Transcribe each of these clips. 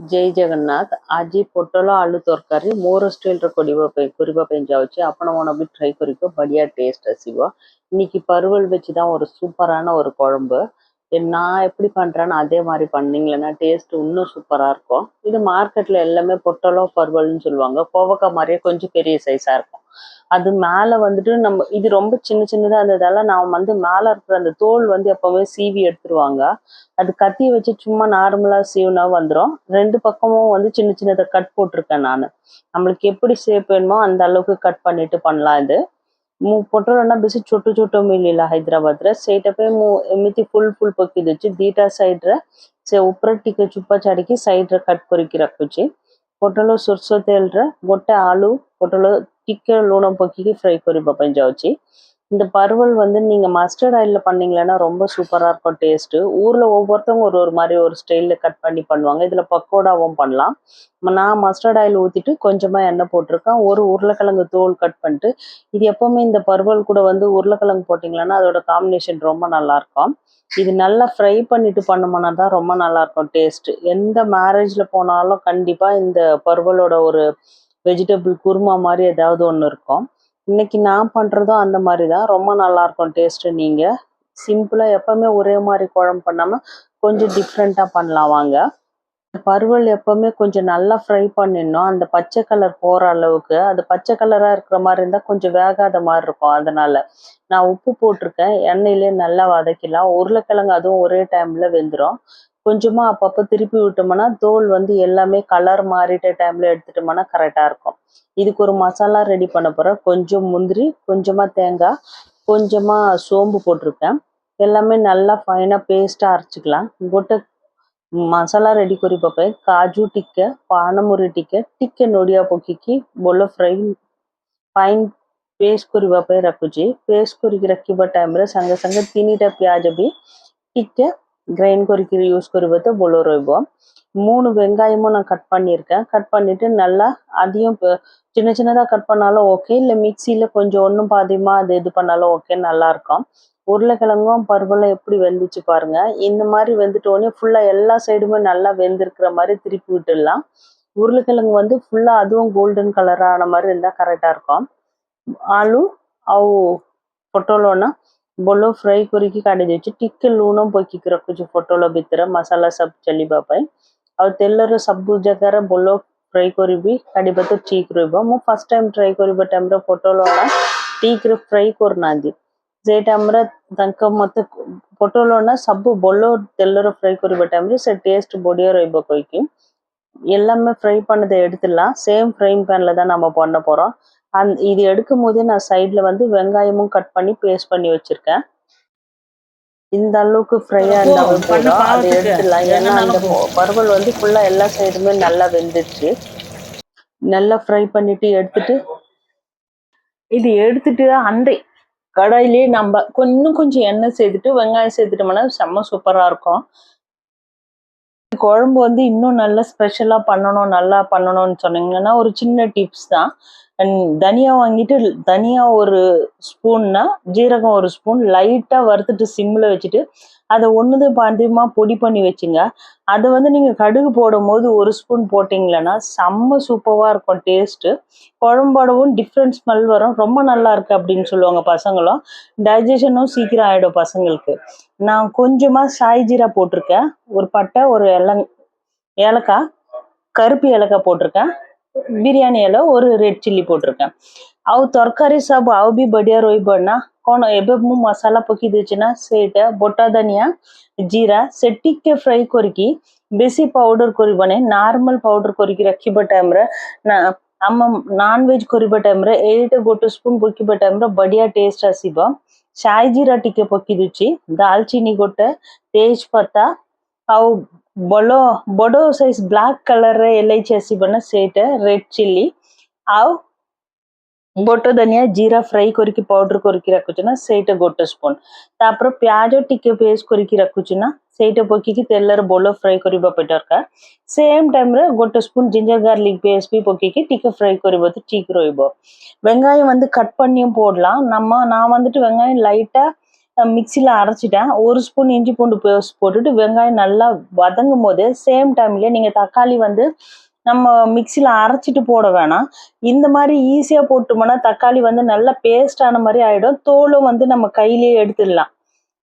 ஜெய் ஜெகநாத் அஜி பொட்டலோ ಆಲೂ ತರಕಾರಿ ମୋର ଷ୍ଟାଇଲ୍ର କରିବା ପାଇଁ କରିବା ପାଇଁ ଯାଉଛି ଆପଣମାନେ ବି ட்ரை କରିକି படியா டேஸ்ட் ଆସିବ இன்னைக்கு பருவல் வச்சு தான் ஒரு சூப்பரான ஒரு குழம்பு. நான் எப்படி பண்ணுறேன்னு அதே மாதிரி பண்ணீங்களேன்னா டேஸ்ட் இன்னும் சூப்பராக இருக்கும். இது மார்க்கெட்டில் எல்லாமே பொட்டலோ பருவல்னு சொல்லுவாங்க. கோவக்காய் மாதிரியே கொஞ்சம் பெரிய சைஸாக இருக்கும். அது மேல வந்துட்டு நம்ம இது ரொம்ப சின்ன சின்னதா இருந்ததால நான் வந்து மேல இருக்கிற அந்த தோல் வந்து எப்பவுமே சீவி எடுத்துருவாங்க அது கத்தி வச்சு சும்மா நார்மலா சீவுனா வந்துடும் ரெண்டு பக்கமும் வந்து சின்ன சின்னதை கட் போட்டிருக்கேன் நான் நம்மளுக்கு எப்படி ஷேப் வேணுமோ அந்த அளவுக்கு கட் பண்ணிட்டு பண்ணலாம் இது ମୁଁ ପୋଟଳଟା ବେଶୀ ଛୋଟ ଛୋଟ ମିଳିଲା ହାଇଦ୍ରାବାଦରେ ସେଇଟା ପାଇଁ ମୁଁ ଏମିତି ଫୁଲ ଫୁଲ ପକେଇ ଦଉଛି ଦିଟା ସାଇଡରେ ସେ ଉପରେ ଟିକେ ଚୁପା ଛାଡିକି ସାଇଡରେ କଟ୍ କରିକି ରଖୁଛି ପୋଟଳ ସୋରିଷ ତେଲ ତେଲରେ ଗୋଟେ ଆଳୁ ପୋଟଳ ଟିକେ ଲୁଣ ପକେଇକି ଫ୍ରାଏ କରିବା ପାଇଁ ଯାଉଛି இந்த பருவல் வந்து நீங்க மஸ்டர்ட் ஆயிலில் பண்ணீங்கன்னா ரொம்ப சூப்பரா இருக்கும் டேஸ்ட்டு ஊர்ல ஒவ்வொருத்தவங்க ஒரு ஒரு மாதிரி ஒரு ஸ்டைலில் கட் பண்ணி பண்ணுவாங்க. இதுல பக்கோடாவும் பண்ணலாம். நான் மஸ்டர்ட் ஆயில் ஊத்திட்டு கொஞ்சமா எண்ணெய் போட்டிருக்கேன். ஒரு உருளைக்கிழங்கு தோல் கட் பண்ணிட்டு இது எப்பவுமே இந்த பருவல் கூட வந்து உருளைக்கிழங்கு போட்டிங்கன்னா அதோட காம்பினேஷன் ரொம்ப நல்லா இருக்கும். இது நல்லா ஃப்ரை பண்ணிட்டு பண்ணோம்னா தான் ரொம்ப நல்லா இருக்கும் டேஸ்ட் எந்த மேரேஜ்ல போனாலும் கண்டிப்பா இந்த பருவலோட ஒரு வெஜிடபிள் குருமா மாதிரி ஏதாவது ஒன்று இருக்கும். இன்னைக்கு நான் பண்றதும் அந்த மாதிரி தான் ரொம்ப நல்லா இருக்கும் டேஸ்ட் நீங்க சிம்பிளா ஒரே மாதிரி குழம்பு பண்ணாம கொஞ்சம் டிஃப்ரெண்ட்டாக பண்ணலாம் வாங்க. பருவல் எப்பவுமே கொஞ்சம் நல்லா ஃப்ரை பண்ணிடணும். அந்த பச்சை கலர் போற அளவுக்கு. அது பச்சை கலரா இருக்கிற மாதிரி இருந்தால் கொஞ்சம் வேகாத மாதிரி இருக்கும் அதனால. நான் உப்பு போட்டிருக்கேன். எண்ணெயிலே நல்லா வதக்கிலாம் உருளைக்கிழங்கு அதுவும் ஒரே டைம்ல வெந்துடும் கொஞ்சமா அப்பப்போ திருப்பி விட்டோம்னா தோல் வந்து எல்லாமே கலர் மாறிட்ட டைம்ல எடுத்துட்டோம்னா கரெக்டா இருக்கும் இதுக்கு ஒரு மசாலா ரெடி பண்ண போறேன் கொஞ்சம் முந்திரி கொஞ்சமா தேங்காய் கொஞ்சமா சோம்பு போட்டிருக்கேன் எல்லாமே நல்லா ஃபைனா பேஸ்டா அரைச்சிக்கலாம் ଗୋଟେ ମସଲା ରେଡି କରିବା ପାଇଁ କାଜୁ ଟିକେ ପାନମୁରି ଟିକେ ଟିକେ ନଡ଼ିଆ ପକେଇକି ଭଲ ଫ୍ରାଇ ଫାଇନ୍ ପେଷ୍ଟ କରିବା ପାଇଁ ରଖୁଛି ପେଷ୍ଟ କରିକି ରଖିବା ଟାଇମରେ ସାଙ୍ଗେ ସାଙ୍ଗେ ତିନିଟା ପିଆଜ ବି ଟିକେ கிரைண்ட் கொறிக்கிற யூஸ் করবো போல রইব மூணு வெங்காயமும் நான் கட் பண்ணியிருக்கேன். கட் பண்ணிட்டு நல்லா அதையும் சின்ன சின்னதாக கட் பண்ணாலும் ஓகே இல்லை மிக்சியில் கொஞ்சம் ஒன்றும் பாதியமாக அது இது பண்ணாலும் ஓகே நல்லாயிருக்கும் உருளைக்கிழங்கும் பருவெல்லாம் எப்படி வெந்துச்சு பாருங்க. இந்த மாதிரி வெந்துட்டோடனே ஃபுல்லாக எல்லா சைடுமே நல்லா வெந்திருக்கிற மாதிரி திருப்பி விட்டுடலாம். உருளைக்கிழங்கு வந்து ஃபுல்லாக அதுவும் கோல்டன் கலரான மாதிரி இருந்தால் கரெக்டாக இருக்கும். ஆலு அவு பொட்டோலோன்னா ନା ଭଲ ଫ୍ରାଏ କରିକି କାଢି ଦେଇଛି ଟିକେ ଲୁଣ ପକେଇକି ରଖୁଛି ପୋଟଳ ଭିତରେ ମସଲା ସବୁ ଚାଲିବା ପାଇଁ ଆଉ ତେଲରେ ସବୁ ଜାଗାରେ ଭଲ ଫ୍ରାଏ କରିବି କାଢିବା ତ ଠିକ ରହିବ ମୁଁ ଫାର୍ଷ୍ଟ ଟାଇମ୍ ଟ୍ରାଏ କରିବା ଟାଇମ୍ରେ ପୋଟଳ ନା ଠିକରେ ଫ୍ରାଏ କରୁନାହାନ୍ତି ସେଇ ଟାଇମ୍ରେ ତାଙ୍କ ମତେ ପୋଟଳ ନା ସବୁ ଭଲ ତେଲରେ ଫ୍ରାଏ କରିବା ଟାଇମ୍ରେ ସେ ଟେଷ୍ଟ ବଢିଆ ରହିବ କହିକି எல்லாமே ஃப்ரை பண்ணதை எடுத்துடலாம் சேம் ஃப்ரைங் பேன்ல தான் நம்ம பண்ண போறோம் அந் இது எடுக்கும் போதே நான் சைட்ல வந்து வெங்காயமும் கட் பண்ணி பேஸ்ட் பண்ணி வச்சிருக்கேன். இந்த அளவுக்கு ஃப்ரையா போ, இருந்தாவே பண்ண போதும். அதை. எடுத்துடலாம். ஏன்னா அந்த. பருவல் வந்து ஃபுல்லா எல்லா சைடுமே நல்லா வெந்துருச்சு. நல்லா ஃப்ரை பண்ணிட்டு எடுத்துட்டு இது எடுத்துட்டு அந்த கடாயிலே நம்ம கொஞ்சம் கொஞ்சம் எண்ணெய் சேர்த்துட்டு வெங்காயம் சேர்த்துட்டோம்னா செம்ம சூப்பரா இருக்கும். குழம்பு வந்து இன்னும் நல்லா ஸ்பெஷலா பண்ணணும் நல்லா பண்ணணும்னு சொன்னீங்கன்னா ஒரு சின்ன டிப்ஸ் தான். அண்ட் தனியா வாங்கிட்டு தனியா ஒரு ஸ்பூன்னா ஜீரகம் ஒரு ஸ்பூன் லைட்டாக வறுத்துட்டு சிம்மில் வச்சுட்டு அதை ஒண்ணுது பாதியமா பொடி பண்ணி வச்சுங்க. அதை வந்து நீங்கள் கடுகு போடும் போது ஒரு ஸ்பூன் போட்டீங்களன்னா செம்ம சூப்பராக இருக்கும் டேஸ்ட்டு குழம்போடவும் டிஃப்ரெண்ட் ஸ்மெல் வரும். ரொம்ப நல்லா இருக்குது அப்படின்னு சொல்லுவாங்க பசங்களும். டைஜஷனும் சீக்கிரம் ஆகிடும் பசங்களுக்கு. நான் கொஞ்சமாக சாய் ஜீரா போட்டிருக்கேன். ஒரு பட்டை ஒரு இலங் ஏலக்காய் கருப்பு ஏலக்காய் போட்டிருக்கேன். ବିରିୟାନୀ ହେଲା ஒரு ରେଡ୍ ଚିଲି போட்டிருக்கேன் ଆଉ ତରକାରୀ ସବୁ ଆଉ ବି ବଢିଆ ରହିବ ନା କଣ ଏବେ ମୁଁ ମସଲା ପକେଇ ଦେଇଛି ନା ସେଇଟା ବୋଟା ଧନିଆ ଜିରା ସେ ଟିକେ ଫ୍ରାଏ କରିକି ବେଶୀ ପାଉଡର କରିବନି ନର୍ମାଲ ପାଉଡର କରିକି ରଖିବା ଟାଇମରେ ନା ଆମ ନନଭେଜ କରିବା ଟାଇମରେ ଏଇଟା ଗୋଟେ ସ୍ପୁନ ପକେଇବା ଟାଇମରେ ବଢିଆ ଟେଷ୍ଟ ଆସିବ ସାଇ ଜିରା ଟିକେ ପକେଇ ଦଉଛି ଡାଲଚିନି ଗୋଟେ ତେଜପତା ଆଉ ବଡ ବଡ ସାଇଜ ବ୍ଲାକ୍ କଲରରେ ଏଲାଇଚି ଆସିବ ନା ସେଇଟା ରେଡ୍ ଚିଲି ଆଉ ବୋଟ ଧନିଆ ଜିରା ଫ୍ରାଏ କରିକି ପାଉଡର କରିକି ରଖୁଛୁ ନା ସେଇଟା ଗୋଟେ ସ୍ପୁନ ତାପରେ ପିଆଜ ଟିକେ ପେଷ୍ଟ କରିକି ରଖୁଛୁ ନା ସେଇଟା ପକେଇକି ତେଲରେ ଭଲ ଫ୍ରାଏ କରିବା ପାଇଁ ଦରକାର சேம் டைம்ல ଗୋଟେ ஸ்பூன் ஜிஞ்சர் கார்லிக் பேஸ்ட் போய் பொக்கிக்கு டிக்க ஃப்ரை கருவது டீக் ରହିବ வெங்காயம் வந்து கட் பண்ணியும் போடலாம் நம்ம நான் வந்துட்டு வெங்காயம் லைட்டா மிக்சியில் அரைச்சிட்டேன். ஒரு ஸ்பூன் இஞ்சி பூண்டு பேஸ்ட் போட்டுட்டு வெங்காயம் நல்லா வதங்கும் போது சேம் டைம்ல நீங்கள் தக்காளி வந்து நம்ம மிக்சியில் அரைச்சிட்டு போட வேணாம். இந்த மாதிரி ஈஸியாக போட்டோம்னா தக்காளி வந்து நல்லா பேஸ்ட் ஆன மாதிரி ஆகிடும் தோலும் வந்து நம்ம கையிலேயே எடுத்துடலாம்.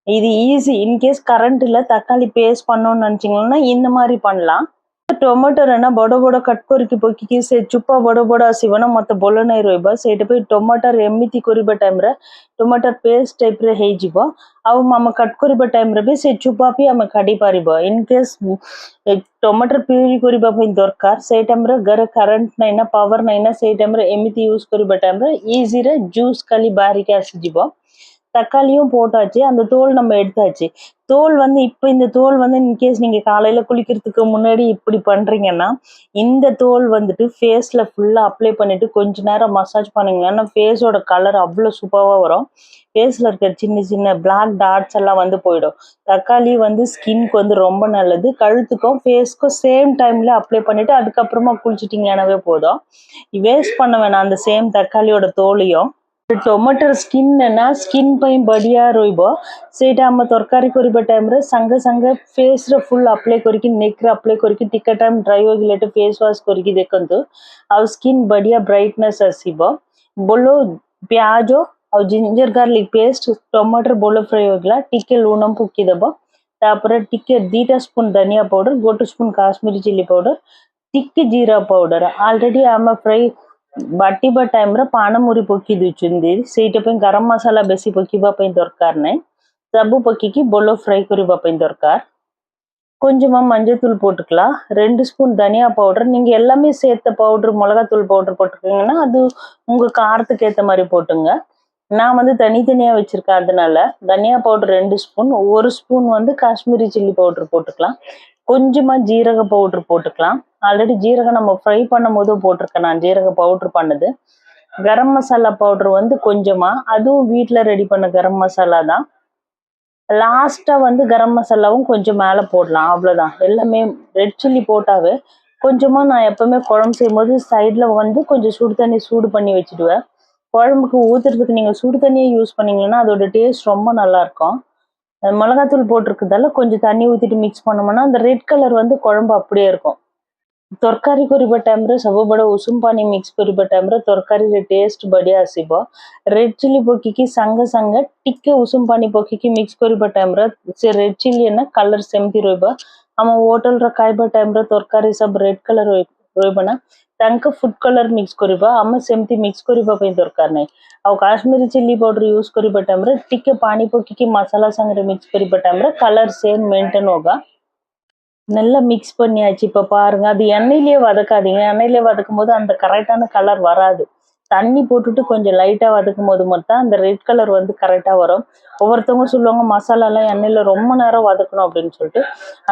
இது ஈஸி இன்கேஸ் கரண்ட் இல்லை தக்காளி பேஸ்ட் பண்ணணும்னு நினச்சிங்கன்னா இந்த மாதிரி பண்ணலாம். ಟೊಮೊಟೊರನ್ನ ಬಡ ಬಡ ବଡ ಬೊಕ್ಕಿಗೆ ಸೆ ಚುಪ್ಪ ಬಡ ಬಡ ಸಿವನ ಮತ್ತೆ ಬೊಲನ ಇರೋಯ್ಬ ಸೇಟ ಪೈ ಟೊಮೊಟರ್ ಎಮ್ಮಿತಿ ಕೊರಿಬ ಟೈಮ್ ರ ಟೊಮೊಟರ್ ಪೇಸ್ಟ್ ಟೈಪ್ ರ ಹೇಜಿಬ ಅವು ಮಮ್ಮ ಕಟ್ಕೊರಿಬ ಟೈಮ್ ರ ಬಿ ಸೆ ବି ಪಿ ಆಮೆ ಕಡಿ ಪಾರಿಬ ಇನ್ ಕೇಸ್ ಟೊಮೊಟರ್ ಪ್ಯೂರಿ ಕೊರಿಬ ಪೈ ದೊರ್ಕಾರ್ ಸೇ ಟೈಮ್ ଘରେ କରେଣ୍ଟ ନାହିଁ ନା ପାୱାର ನೈನ ନା ସେଇ ರ ಎಮ್ಮಿತಿ ಯೂಸ್ ಕೊರಿಬ ಟೈಮ್ ರ ಈಜಿ ರ ಜ್ಯೂಸ್ ಕಲಿ ಬಾರಿಗೆ ಆಸಿಜಿಬ தக்காளியும் போட்டாச்சு அந்த தோல் நம்ம எடுத்தாச்சு. தோல் வந்து இப்போ இந்த தோல் வந்து இன்கேஸ் நீங்கள் காலையில் குளிக்கிறதுக்கு முன்னாடி இப்படி பண்ணுறீங்கன்னா இந்த தோல் வந்துட்டு ஃபேஸில் ஃபுல்லாக அப்ளை பண்ணிவிட்டு கொஞ்ச நேரம் மசாஜ் பண்ணிங்கன்னா ஃபேஸோட கலர் அவ்வளோ சூப்பராக வரும். ஃபேஸில் இருக்கிற சின்ன சின்ன பிளாக் டாட்ஸ் எல்லாம் வந்து போயிடும். தக்காளி வந்து ஸ்கின்க்கு வந்து ரொம்ப நல்லது. கழுத்துக்கும் ஃபேஸ்க்கும் சேம் டைமில் அப்ளை பண்ணிவிட்டு அதுக்கப்புறமா குளிச்சிட்டிங்கனாவே போதும். வேஸ்ட் பண்ண வேணாம் அந்த சேம் தக்காளியோட தோலையும். ଟମାଟର ସ୍କିନ୍ ନା ସ୍କିନ୍ ପାଇଁ ବଢ଼ିଆ ରହିବ ସେଇଟା ଆମ ତରକାରୀ କରିବା ଟାଇମ୍ରେ ସାଙ୍ଗେ ସାଙ୍ଗେ ଫେସ୍ରେ ଫୁଲ୍ ଆପ୍ଲାଏ କରିକି ନେକ୍ରେ ଆପ୍ଲାଏ କରିକି ଟିକେ ଟାଇମ୍ ଡ୍ରାଇ ହୋଇଗଲେ ଫେସ୍ ୱାଶ୍ କରିକି ଦେଖନ୍ତୁ ଆଉ ସ୍କିନ୍ ବଢ଼ିଆ ବ୍ରାଇଟନେସ୍ ଆସିବ ବୋଲୋ ପିଆଜ ଆଉ ଜିଞ୍ଜର ଗାର୍ଲିକ ପେଷ୍ଟ ଟମାଟର ବୋଲୋ ଫ୍ରାଏ ହୋଇଗଲା ଟିକେ ଲୁଣ ପକେଇଦେବ ତାପରେ ଟିକେ ଦୁଇଟା ସ୍ପୁନ୍ ଧନିଆ ପାଉଡର ଗୋଟେ ସ୍ପୁନ୍ କାଶ୍ମୀରୀ ଚିଲି ପାଉଡର ଟିକେ ଜିରା ପାଉଡର ଅଲରେଡି ଆମେ ଫ୍ରାଏ ବାଟିବା ଟାଇମ୍ରେ ପାଣମୁରି ପକେଇ ଦେଉଛନ୍ତି ସେଇଟା ପାଇଁ ଗରମ ମସଲା ବେଶୀ ପକେଇବା ପାଇଁ ଦରକାର ନାହିଁ ସବୁ ପକେଇକି ବୋଲ ஃப்ரை କରିବା ପାଇଁ ଦରକାର கொஞ்சமா மஞ்சத்தூள் போட்டுக்கலாம் ரெண்டு ஸ்பூன் தனியா பவுடர் நீங்க எல்லாமே சேர்த்த பவுடர் மிளகாத்தூள் பவுடர் போட்டுக்கீங்கன்னா அது உங்க காரத்துக்கு ஏற்ற மாதிரி போட்டுங்க நான் வந்து தனித்தனியா வச்சிருக்கேன் அதனால தனியா பவுடர் ரெண்டு ஸ்பூன் ஒரு ஸ்பூன் வந்து காஷ்மீரி சில்லி பவுடர் போட்டுக்கலாம் கொஞ்சமா ஜீரக பவுடர் போட்டுக்கலாம். ஆல்ரெடி ஜீரகம் நம்ம ஃப்ரை பண்ணும் போது போட்டிருக்கேன். நான் ஜீரக பவுடர் பண்ணது. கரம் மசாலா பவுடர் வந்து கொஞ்சமா. அதுவும் வீட்டில் ரெடி பண்ண கரம் மசாலா தான். லாஸ்ட்டாக வந்து கரம் மசாலாவும் கொஞ்சம் மேலே போடலாம். அவ்வளோதான் எல்லாமே ரெட் சில்லி போட்டாவே கொஞ்சமாக நான் எப்பவுமே குழம்பு செய்யும்போது சைடில் வந்து கொஞ்சம் சுடு தண்ணி சூடு பண்ணி வச்சுடுவேன். குழம்புக்கு ஊற்றுறதுக்கு நீங்கள் சுடு தண்ணியை யூஸ் பண்ணீங்கன்னா அதோட டேஸ்ட் ரொம்ப நல்லா இருக்கும். மிளகாத்தூள் போட்டிருக்கிறதால கொஞ்சம் தண்ணி ஊற்றிட்டு மிக்ஸ் பண்ணோம்னா அந்த ரெட் கலர் வந்து குழம்பு அப்படியே இருக்கும் ତରକାରୀ କରିବା ଟାଇମ୍ରେ ସବୁବେଳେ ଉଷୁମ ପାଣି ମିକ୍ସ କରିବା ଟାଇମ୍ରେ ତରକାରୀରେ ଟେଷ୍ଟ ବଢ଼ିଆ ଆସିବ ରେଡ୍ ଚିଲି ପକେଇକି ସାଙ୍ଗେ ସାଙ୍ଗେ ଟିକେ ଉଷୁମ ପାଣି ପକେଇକି ମିକ୍ସ କରିବା ଟାଇମ୍ରେ ସେ ରେଡ୍ ଚିଲି ନା କଲର୍ ସେମିତି ରହିବ ଆମ ହୋଟେଲର ଖାଇବା ଟାଇମ୍ରେ ତରକାରୀ ସବୁ ରେଡ୍ କଲର୍ ରହିବ ନା ତାଙ୍କ ଫୁଡ୍ କଲର୍ ମିକ୍ସ କରିବା ଆମେ ସେମିତି ମିକ୍ସ କରିବା ପାଇଁ ଦରକାର ନାହିଁ ଆଉ କାଶ୍ମୀରୀ ଚିଲି ପାଉଡର ୟୁଜ୍ କରିବା ଟାଇମ୍ରେ ଟିକେ ପାଣି ପକେଇକି ମସଲା ସାଙ୍ଗରେ ମିକ୍ସ କରିବା ଟାଇମ୍ରେ கலர் சேம் மெயின்டைன் होगा நல்லா மிக்ஸ் பண்ணியாச்சு இப்போ பாருங்க அது எண்ணெயிலேயே வதக்காதீங்க எண்ணெயிலே வதக்கும் போது அந்த கரெக்டான கலர் வராது தண்ணி போட்டுட்டு கொஞ்சம் லைட்டாக வதக்கும் போது மட்டும் அந்த ரெட் கலர் வந்து கரெக்டாக வரும். ஒவ்வொருத்தவங்க சொல்லுவாங்க மசாலாலாம் எண்ணெயில் ரொம்ப நேரம் வதக்கணும் அப்படின்னு சொல்லிட்டு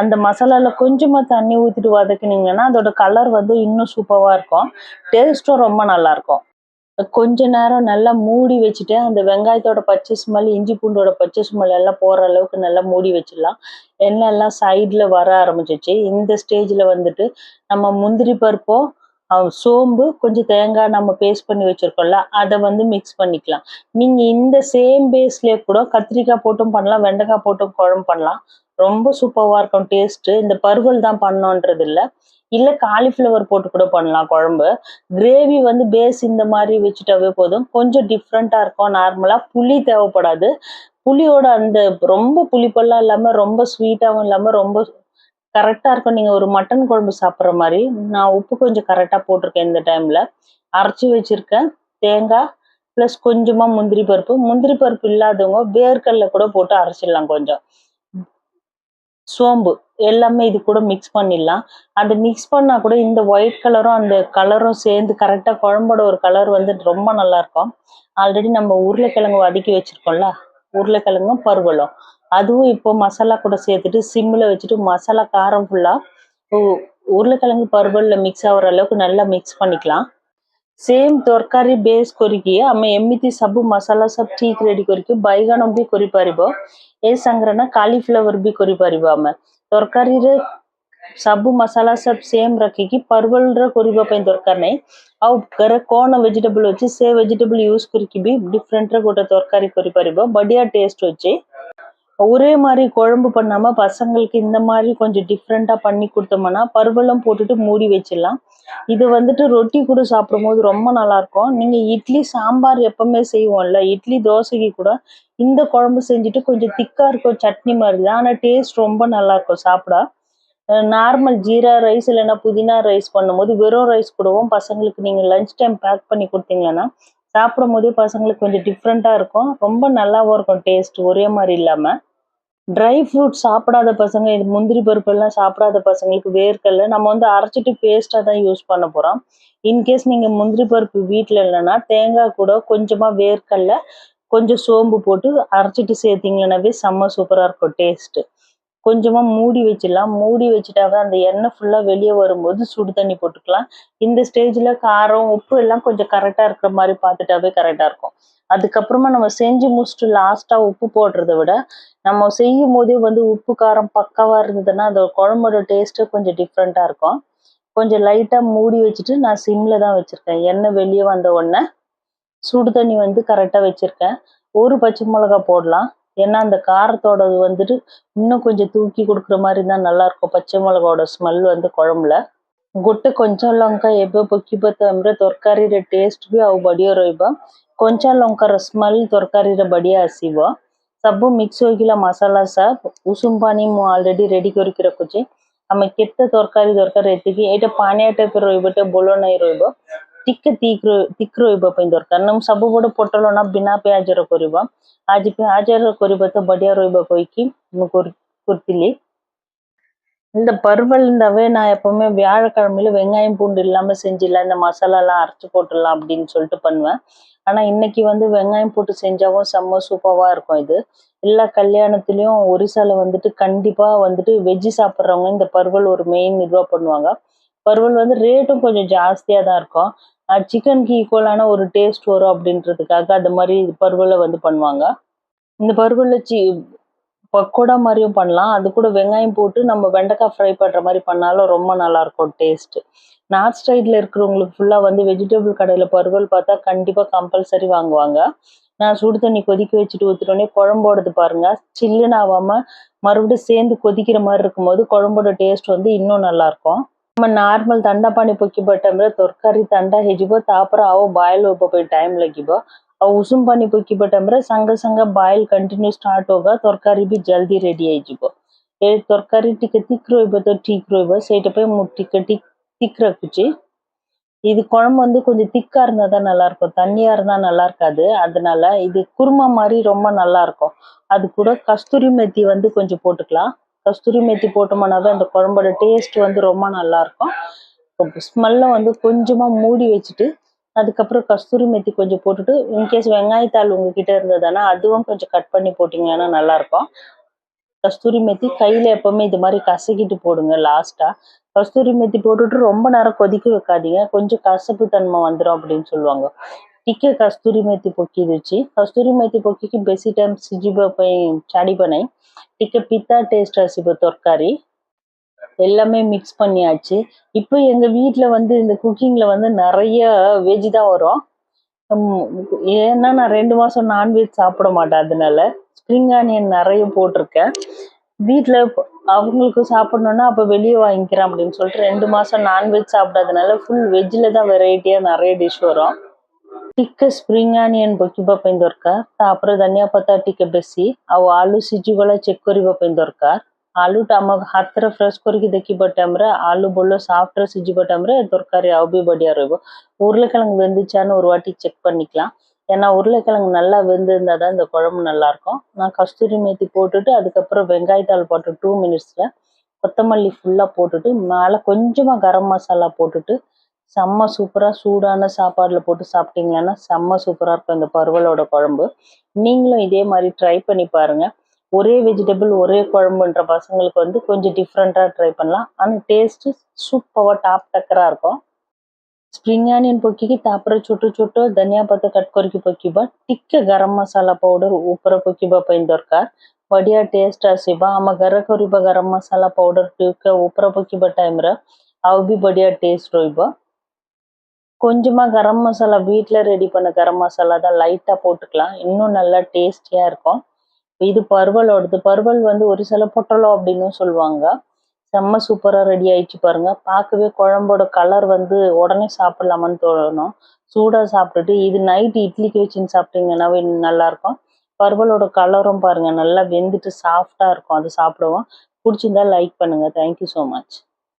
அந்த மசாலாவில் கொஞ்சமாக தண்ணி ஊற்றிட்டு வதக்குனீங்கன்னா அதோட கலர் வந்து இன்னும் சூப்பராக இருக்கும். டேஸ்ட்டும் ரொம்ப நல்லா இருக்கும். கொஞ்ச நேரம் நல்லா மூடி வச்சுட்டு அந்த வெங்காயத்தோட பச்சை ஸ்மெல் இஞ்சி பூண்டோட பச்சை ஸ்மெல் எல்லாம் போகிற அளவுக்கு நல்லா மூடி வச்சிடலாம். எண்ணெய் எல்லாம் சைடில் வர ஆரம்பிச்சிச்சு. இந்த ஸ்டேஜில் வந்துட்டு நம்ம முந்திரி பருப்போ சோம்பு கொஞ்சம் தேங்காய் நம்ம பேஸ்ட் பண்ணி வச்சிருக்கோம்ல அதை வந்து மிக்ஸ் பண்ணிக்கலாம். நீங்கள் இந்த சேம் பேஸ்லேயே கூட கத்திரிக்காய் போட்டும் பண்ணலாம் வெண்டைக்காய் போட்டும் குழம்பு பண்ணலாம். ரொம்ப சூப்பராக இருக்கும் டேஸ்ட்டு இந்த பருவல் தான் பண்ணோன்றது இல்லை. இல்லை காலிஃப்ளவர் போட்டு கூட பண்ணலாம் குழம்பு. கிரேவி வந்து பேஸ் இந்த மாதிரி வச்சுட்டாவே போதும். கொஞ்சம் டிஃப்ரெண்ட்டாக இருக்கும். நார்மலாக புளி தேவைப்படாது. புளியோட அந்த ரொம்ப புளிப்பெல்லாம் இல்லாமல் ரொம்ப ஸ்வீட்டாகவும் இல்லாமல் ரொம்ப கரெக்டாக இருக்கும். நீங்கள் ஒரு மட்டன் குழம்பு சாப்பிட்ற மாதிரி நான் உப்பு கொஞ்சம் கரெக்டாக போட்டிருக்கேன் இந்த டைமில் அரைச்சி வச்சுருக்கேன். தேங்காய் ப்ளஸ் கொஞ்சமாக முந்திரி பருப்பு. முந்திரி பருப்பு இல்லாதவங்க வேர்க்கல்ல கூட போட்டு அரைச்சிடலாம் கொஞ்சம். சோம்பு எல்லாமே இது கூட மிக்ஸ் பண்ணிடலாம். அந்த மிக்ஸ் பண்ணால் கூட இந்த ஒயிட் கலரும் அந்த கலரும் சேர்ந்து கரெக்டாக குழம்போட ஒரு கலர் வந்து ரொம்ப நல்லா இருக்கும். ஆல்ரெடி நம்ம உருளைக்கிழங்கு வதக்கி வச்சிருக்கோம்ல? உருளைக்கிழங்கும் பருவலும். அதுவும் இப்போ மசாலா கூட சேர்த்துட்டு சிம்மில் வச்சுட்டு மசாலா காரம் ஃபுல்லாக உருளைக்கிழங்கு பருவலில் மிக்ஸ் ஆகிற அளவுக்கு நல்லா மிக்ஸ் பண்ணிக்கலாம் ସେମ୍ ତରକାରୀ ବେସ୍ କରିକି ଆମେ ଏମିତି ସବୁ ମସଲା ସବୁ ଠିକ୍ ରେଡି କରିକି ବାଇଗଣ ବି କରିପାରିବ ଏ ସାଙ୍ଗରେ ନା କାଲିଫ୍ଲାୱାର ବି କରିପାରିବ ଆମେ ତରକାରୀରେ ସବୁ ମସଲା ସବୁ ସେମ୍ ରଖିକି ପରବଲର କରିବା ପାଇଁ ଦରକାର ନାହିଁ ଆଉ ଘରେ କ'ଣ ଭେଜିଟେବଲ ଅଛି ସେ ଭେଜିଟେବଲ ୟୁଜ୍ କରିକି ବି ଡିଫରେଣ୍ଟରେ ଗୋଟେ ତରକାରୀ କରିପାରିବ ବଢ଼ିଆ ଟେଷ୍ଟ ଅଛି ஒரே மாதிரி குழம்பு பண்ணாம பசங்களுக்கு இந்த மாதிரி கொஞ்சம் டிஃப்ரெண்ட்டாக பண்ணி கொடுத்தோம்னா பருவெல்லாம் போட்டுட்டு மூடி வச்சிடலாம். இது வந்துட்டு ரொட்டி கூட சாப்பிடும்போது ரொம்ப நல்லா இருக்கும் இட்லி சாம்பார் எப்பவுமே செய்வோம்ல இட்லி தோசைக்கு கூட இந்த குழம்பு செஞ்சுட்டு கொஞ்சம் திக்காக இருக்கும் சட்னி மாதிரி தான். ஆனால் டேஸ்ட் ரொம்ப நல்லா இருக்கும் சாப்பிட நார்மல் ஜீரா ரைஸ் இல்லைன்னா புதினா ரைஸ் பண்ணும்போது வெறும் ரைஸ் கூடவும் பசங்களுக்கு நீங்கள் லஞ்ச் டைம் பேக் பண்ணி கொடுத்தீங்கன்னா சாப்பிடும் போதே பசங்களுக்கு கொஞ்சம் டிஃப்ரெண்ட்டாக இருக்கும். ரொம்ப நல்லாவும் இருக்கும் டேஸ்ட் ஒரே மாதிரி இல்லாமல் ட்ரை ஃப்ரூட் சாப்பிடாத பசங்க இது முந்திரி பருப்பு எல்லாம் சாப்பிடாத பசங்களுக்கு வேர்க்கல்ல நம்ம வந்து அரைச்சிட்டு பேஸ்ட்டாக தான் யூஸ் பண்ண போகிறோம் இன்கேஸ் நீங்கள் முந்திரி பருப்பு வீட்டில் இல்லைன்னா தேங்காய் கூட கொஞ்சமாக வேர்க்கல்ல கொஞ்சம் சோம்பு போட்டு அரைச்சிட்டு சேர்த்திங்கன்னாவே செம்ம சூப்பராக இருக்கும் டேஸ்ட்டு கொஞ்சமாக மூடி வச்சிடலாம். மூடி வச்சுட்டாவே அந்த எண்ணெய் ஃபுல்லாக வெளியே வரும்போது சுடு தண்ணி போட்டுக்கலாம். இந்த ஸ்டேஜில் காரம் உப்பு எல்லாம் கொஞ்சம் கரெக்டாக இருக்கிற மாதிரி பார்த்துட்டாவே கரெக்டாக இருக்கும். அதுக்கப்புறமா நம்ம செஞ்சு முடிச்சுட்டு லாஸ்ட்டாக உப்பு போடுறத விட நம்ம செய்யும் போதே வந்து உப்பு காரம் பக்காவாக இருந்ததுன்னா அந்த குழம்போட டேஸ்ட்டு கொஞ்சம் டிஃப்ரெண்ட்டாக இருக்கும். கொஞ்சம் லைட்டாக மூடி வச்சுட்டு நான் சிம்மில் தான் வச்சுருக்கேன். எண்ணெய் வெளியே வந்த உடனே சுடு தண்ணி வந்து கரெக்டாக வச்சுருக்கேன். ஒரு பச்சை மிளகா போடலாம். ஏன்னா அந்த காரத்தோட வந்துட்டு இன்னும் கொஞ்சம் தூக்கி கொடுக்குற மாதிரி இருந்தால் நல்லாயிருக்கும் பச்சை மிளகாவோட ஸ்மெல் வந்து குழம்புல గుట్టు కొంచెం లొంక ఏబో పొక్కిపోతాంరే తొర్కారీర ಟೇಸ್ಟ್ ಬಿ ಅವು ಬಡಿಯೋರೋಯ್ಬ ಕೊಂಚ ಲೊಂಕರ ಸ್ಮೆಲ್ ತೊರ್ಕಾರಿರ ಬಡಿಯ ಹಸಿವ ಸಬ್ಬು ಮಿಕ್ಸ್ ಹೋಗಿಲ್ಲ ಮಸಾಲಾ ಸಹ ಉಸುಮ್ ಪಾನಿ ಮು ಆಲ್ರೆಡಿ ರೆಡಿ ಕೊರಿಕಿರ ಕುಚಿ ಆಮೇಲೆ ಕೆತ್ತ ತರಕಾರಿ ತರಕಾರಿ ಎತ್ತಿಗೆ ಏಟ ಪಾನಿಯ ಟೈಪ್ ಇರೋಯ್ಬಟ್ಟೆ ಬೊಲೋನ ಇರೋಯ್ಬ ଏଇଟା ବୋଲ ନାହିଁ ରହିବ ଟିକେ ତିକ୍ ତିକ୍ ରହିବା ପାଇଁ ଦରକାର ନା ସବୁବେଳେ ପୋଟଳ ନା ବିନା ପିଆଜର କରିବ ଆଜି ପିଆଜର କରିବା ତ ବଢ଼ିଆ ରହିବ କହିକି ମୁଁ କରି- କରିଥିଲି இந்த பருவல்ந்தாவே நான் எப்பவுமே வியாழக்கிழமையில வெங்காயம் பூண்டு இல்லாம செஞ்சிடலாம் இந்த மசாலாலாம் அரைச்சு போட்டுடலாம் அப்படின்னு சொல்லிட்டு பண்ணுவேன் ஆனா இன்னைக்கு வந்து வெங்காயம் போட்டு செஞ்சாவும் செம்ம சூப்பராக இருக்கும் இது எல்லா கல்யாணத்துலயும் ஒரிசால வந்துட்டு கண்டிப்பா வந்துட்டு வெஜ்ஜி சாப்பிட்றவங்க இந்த பருவல் ஒரு மெயின் இதுவா பண்ணுவாங்க பருவல் வந்து ரேட்டும் கொஞ்சம் ஜாஸ்தியா தான் இருக்கும் சிக்கனுக்கு ஈக்குவலான ஒரு டேஸ்ட் வரும் அப்படின்றதுக்காக அந்த மாதிரி பருவலை வந்து பண்ணுவாங்க. இந்த பருவல்ல சி பக்கோடா மாதிரியும் பண்ணலாம். அது கூட வெங்காயம் போட்டு நம்ம வெண்டைக்காய் ஃப்ரை பண்ணுற மாதிரி பண்ணாலும் ரொம்ப நல்லாயிருக்கும் டேஸ்ட்டு நார்த் சைடில் இருக்கிறவங்களுக்கு ஃபுல்லாக வந்து வெஜிடபிள் கடையில் பருவல் பார்த்தா கண்டிப்பாக கம்பல்சரி வாங்குவாங்க. நான் சுடு தண்ணி கொதிக்க வச்சுட்டு ஊற்றுட்டோடனே குழம்போடது பாருங்க. சில்லுன்னு ஆகாமல் மறுபடியும் சேர்ந்து கொதிக்கிற மாதிரி இருக்கும்போது குழம்போட டேஸ்ட் வந்து இன்னும் நல்லாயிருக்கும் ನಮ್ಮ ನಾರ್ಮಲ್ ದಂಡ ಪಾಣಿ ಪೊಕ್ಕಿ ಬಟ್ ಅಂದ್ರೆ ತೊರ್ಕರಿ ದಂಡ ಹೆಜ್ಬೋ ತಾಪರ ಅವು ಬಾಯ್ಲ್ ಹೋಗ್ಬೇಕು ಟೈಮ್ ಲಗಿಬೋ ಅವು ಉಸುಂ ಪಾನಿ ಪೊಕ್ಕಿ ಬಟ್ ಅಂದ್ರೆ ಸಂಗ ಸಂಗ ಬಾಯ್ಲ್ ಕಂಟಿನ್ಯೂ ಸ್ಟಾರ್ಟ್ ಹೋಗ ತೊರ್ಕರಿ ಬಿ ಜಲ್ದಿ ರೆಡಿ ಆಯ್ಜಿಬೋ ಏ ತೊರ್ಕರಿ ಟಿಕೆ ತಿಕ್ ರೋಯ್ಬೋ ತೊ ಟೀಕ್ ರೋಯ್ಬೋ ಸೈಟ ಪೈ ಮುಟ್ಟಿಕ ಟಿಕ್ திக் ரக்குச்சி இது குழம்பு வந்து கொஞ்சம் திக்கா இருந்தா தான் நல்லா இருக்கும் தண்ணியா இருந்தா நல்லா இருக்காது அதனால இது குருமா மாதிரி ரொம்ப நல்லா இருக்கும் அது கூட கஸ்தூரி மெத்தி வந்து கொஞ்சம் போட்டுக்கலாம் கஸ்தூரி மெத்தி போட்டோம்னாவே அந்த குழம்போட டேஸ்ட் வந்து ரொம்ப நல்லா இருக்கும் ஸ்மெல்லை வந்து கொஞ்சமா மூடி வச்சுட்டு அதுக்கப்புறம் கஸ்தூரி மெத்தி கொஞ்சம் போட்டுட்டு இன்கேஸ் வெங்காயத்தாள் உங்ககிட்ட இருந்ததுன்னா அதுவும் கொஞ்சம் கட் பண்ணி போட்டிங்கன்னா நல்லா இருக்கும் கஸ்தூரி மெத்தி கையில எப்பவுமே இது மாதிரி கசக்கிட்டு போடுங்க லாஸ்டா கஸ்தூரி மெத்தி போட்டுட்டு ரொம்ப நேரம் கொதிக்க வைக்காதீங்க. கொஞ்சம் கசப்பு தன்மை வந்துடும் அப்படின்னு சொல்லுவாங்க. ଟିକେ କସ୍ତୁରୀ ମେଥି ପକେଇ ଦଉଛି କସ୍ତୁରୀ ମେଥି ପକେଇକି ବେଶୀ ଟାଇମ୍ ସିଝିବା ପାଇଁ ଛାଡ଼ିବ ନାହିଁ ଟିକେ ପିତା டேஸ்ட் ଆସିବ ତରକାରୀ எல்லாமே மிக்ஸ் பண்ணியாச்சு இப்போ எங்க வீட்ல வந்து இந்த குக்கிங்ல வந்து நிறைய வெஜ் தான் வரும் உம் ஏன்னா நான் ரெண்டு மாசம் நான்வெஜ் சாப்பிட மாட்டேன் அதனால ஸ்ப்ரிங் ஆனியன் நிறைய போட்டிருக்கேன் வீட்டில் அவங்களுக்கு சாப்பிடணும்னா அப்போ வெளியே வாங்கிக்கிறேன் அப்படின்னு சொல்லிட்டு ரெண்டு மாசம் நான்வெஜ் சாப்பிடாதனால ஃபுல் வெஜ்ஜில் தான் வெரைட்டியாக நிறைய டிஷ் வரும் ଟିକେ ସ୍ପ୍ରିଂ ଆନିୟନ୍ ବକିବା ପାଇଁ ଦରକାର ତାପରେ ଧନିଆ ପତ୍ତା ଟିକେ ବେଶୀ ଆଉ ଆଳୁ ସିଝିଗଲା ଚେକ୍ କରିବା ପାଇଁ ଦରକାର ଆଳୁଟା ଆମ ହାତରେ ଫ୍ରେଶ୍ କରିକି ଦେଖିବା ଟାଇମ୍ରେ ଆଳୁ ଭଲ சாஃப்டாக சிஜிப டைம்ல தரக்காரி அவுபி படியாக இருக்கும் உருளைக்கிழங்கு வெந்துச்சான்னு ஒரு வாட்டி செக் பண்ணிக்கலாம் ஏன்னா உருளைக்கிழங்கு நல்லா வெந்திருந்தால் தான் இந்த குழம்பு நல்லா இருக்கும் நான் கஸ்தூரி மேத்தி போட்டுட்டு அதுக்கப்புறம் வெங்காயத்தாள் போட்டு டூ மினிட்ஸ்ல கொத்தமல்லி ஃபுல்லா போட்டுட்டு மேலே கொஞ்சமா கரம் மசாலா போட்டுட்டு செம்ம சூப்பராக சூடான சாப்பாடில் போட்டு சாப்பிட்டீங்கன்னா செம்ம சூப்பராக இருக்கும் இந்த பருவலோட குழம்பு. நீங்களும் இதே மாதிரி ட்ரை பண்ணி பாருங்கள் ஒரே வெஜிடபிள் ஒரே குழம்புன்ற பசங்களுக்கு வந்து கொஞ்சம் டிஃப்ரெண்ட்டாக ட்ரை பண்ணலாம். ஆனால் டேஸ்ட்டு சூப்பராக டாப் டக்கராக இருக்கும். સ્પ્રિંગ ஆனியன் பொக்கிக்கு તાપરે சுட்டு சுட்டு தனியா પત્તા કટ કરી પોકીબા ટીકે ગરમ મસાલા પાવડર ઉપર પોકીબા પૈ દરકાર બઢિયા ટેસ્ટ આસીબા આમ ગર கரம் மசாலா பவுடர் પાવડર ટીકે பொக்கிப்பா પોકીબા ટાઈમરે આવ બી બઢિયા ટેસ્ટ கொஞ்சமா கரம் மசாலா வீட்டில் ரெடி பண்ண கரம் மசாலா தான் லைட்டாக போட்டுக்கலாம். இன்னும் நல்லா டேஸ்டியாக இருக்கும். இது பருவலோடது. பருவல் வந்து ஒரு சில பொட்டலோ அப்படின்னு சொல்லுவாங்க. செம்ம சூப்பராக ரெடி ஆயிடுச்சு பாருங்க. பார்க்கவே குழம்போட கலர் வந்து உடனே சாப்பிடலாமான்னு தோணும். சூடாக சாப்பிட்டுட்டு இது நைட் இட்லிக்கு வச்சுன்னு சாப்பிட்டீங்கன்னாவே நல்லா இருக்கும். பருவலோட கலரும் பாருங்க. நல்லா வெந்துட்டு சாஃப்டாக இருக்கும். அது சாப்பிடுவோம். பிடிச்சிருந்தா லைக் பண்ணுங்க. Thank you so much